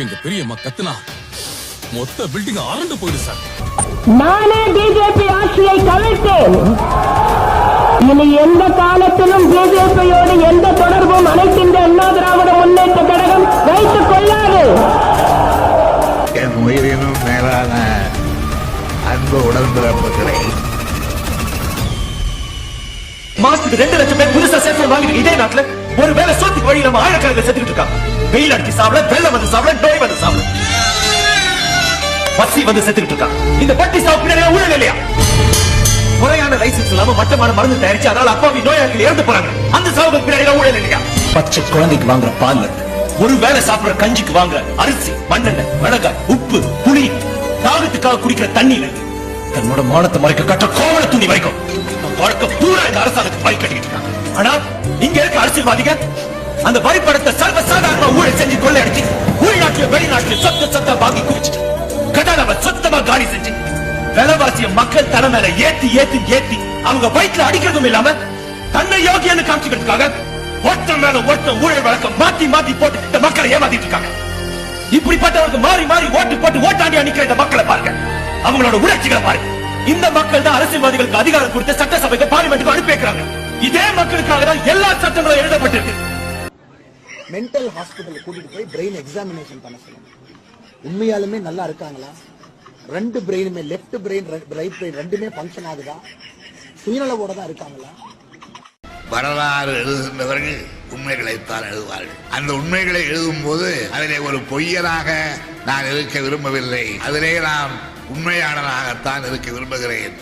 எங்க பெரியம்மா கத்துனா? மொத்த பில்டிங் ஆரண்டு போயிடு சார். நானே பிஜேபி ஆட்சியை கவிழ்த்தேன். இனி எந்த காலத்திலும் பிஜேபியோடு எந்த தொடர்பும் அனைத்திந்த அண்ணா திராவிட முன்னேற்ற கழகம் வைத்துக் கொள்ளாது. என் உயிரினும் மேலான அன்பு உடன்பிறப்புகளை. மாசத்துக்கு ரெண்டு லட்சம் பேர் புதுசா செல்போன் வாங்கிட்டு இதே நாட்டுல ஒரு வேலை சோத்துக்கு வழி நம்ம ஆயிரக்கணக்கில் செத்துக்கிட்டு இருக்காங்க. வெயில் அடிச்சு சாப்பிட வெள்ளம் வந்து சாப்பிட நோய் வந்து சாப்பிட. பசி வந்து செத்துக்கிட்டு இருக்கான். இந்த பட்டி சாவு பின்னாடி ஊழல் இல்லையா? முறையான லைசன்ஸ் இல்லாம மட்டமான மருந்து தயாரிச்சு அதனால அப்பாவி நோயாளிகள் இறந்து போறாங்க. அந்த சாவுக்கு பின்னாடி ஊழல் இல்லையா? பச்சை குழந்தைக்கு வாங்குற பால் ஒரு வேளை சாப்பிடுற கஞ்சிக்கு வாங்குற அரிசி மண்ணெண்ணெய் மிளகாய் உப்பு புளி தாகத்துக்காக குடிக்கிற தண்ணீர் தன்னோட மானத்தை மறைக்க கட்ட கோவல துணி வரைக்கும் பழக்க பூரா இந்த அரசாங்கத்துக்கு பாய் கட்டிக்கிட்டு இருக்காங்க. ஆனா இங்க இருக்க அரசியல்வாதிகள் அந்த வழிபடத்தை சர்வ சர்வசாதாரண ஊழல் செஞ்சு கொள்ளையடிச்சு உள்நாட்டுல வெளிநாட்டுல சொத்து சொத்த வாங்கி குடிச்சிட்டு கட்டாளம சொத்தமா காலி செஞ்சு விலவாசிய மக்கள் தலை மேல ஏத்தி ஏத்தி ஏத்தி அவங்க வயிற்றுல அடிக்கிறதும் இல்லாம தன்னை யோகியன்னு காமிச்சுக்கிறதுக்காக ஒருத்தன் மேல ஒருத்தன் ஊழல் வழக்கம் மாத்தி மாத்தி போட்டு இந்த மக்களை ஏமாத்திட்டு இருக்காங்க. இப்படிப்பட்டவருக்கு மாறி மாறி ஓட்டு போட்டு ஓட்டாண்டி அணிக்கிற இந்த மக்களை பாருங்க. அவங்களோட உணர்ச்சிகளை பாருங்க. இந்த மக்கள் தான் அரசியல்வாதிகளுக்கு அதிகாரம் கொடுத்து சட்டசபைக்கு பார்லிமெண்ட்டுக்கு அனுப்பி வைக்கிறாங்க. இதே மக்களுக்காக தான் எல்லா சட்டங்களும் எழுதப்பட்டிருக்கு. மென்டல் ஹாஸ்பிட்டல் கூட்டிட்டு போய் பிரெயின் எக்ஸாமினேஷன் பண்ண சொல்லுங்க உண்மையாலுமே நல்லா இருக்காங்களா? ரெண்டு பிரெயினுமே லெஃப்ட் பிரெயின் ரைட் பிரெயின் ரெண்டுமே ஃபங்க்ஷன் ஆகுதா? சுயநலவோட தான் இருக்காங்களா? வரலாறு எழுதுகின்றவர்கள் உண்மைகளைத்தான் எழுதுவார்கள். அந்த உண்மைகளை எழுதும் போது அதிலே ஒரு பொய்யனாக நான் இருக்க விரும்பவில்லை. அதிலே நான் உண்மையாளனாகத்தான் இருக்க விரும்புகிறேன்.